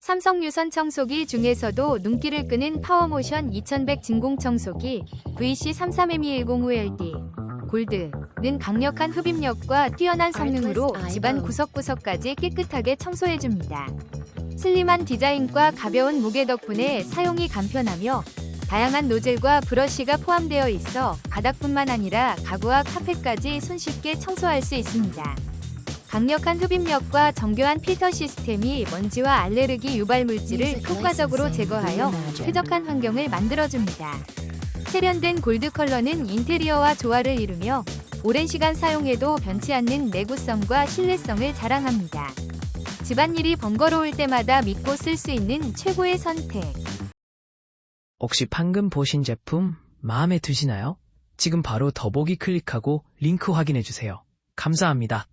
삼성 유선 청소기 중에서도 눈길을 끄는 파워모션 2100 진공 청소기 VC33M21050LD 골드는 강력한 흡입력과 뛰어난 성능으로 집안 구석구석까지 깨끗하게 청소해줍니다. 슬림한 디자인과 가벼운 무게 덕분에 사용이 간편하며 다양한 노즐과 브러쉬가 포함되어 있어 바닥뿐만 아니라 가구와 카펫까지 손쉽게 청소할 수 있습니다. 강력한 흡입력과 정교한 필터 시스템이 먼지와 알레르기 유발 물질을 효과적으로 제거하여 쾌적한 환경을 만들어줍니다. 세련된 골드 컬러는 인테리어와 조화를 이루며 오랜 시간 사용해도 변치 않는 내구성과 신뢰성을 자랑합니다. 집안일이 번거로울 때마다 믿고 쓸 수 있는 최고의 선택. 혹시 방금 보신 제품 마음에 드시나요? 지금 바로 더보기 클릭하고 링크 확인해 주세요. 감사합니다.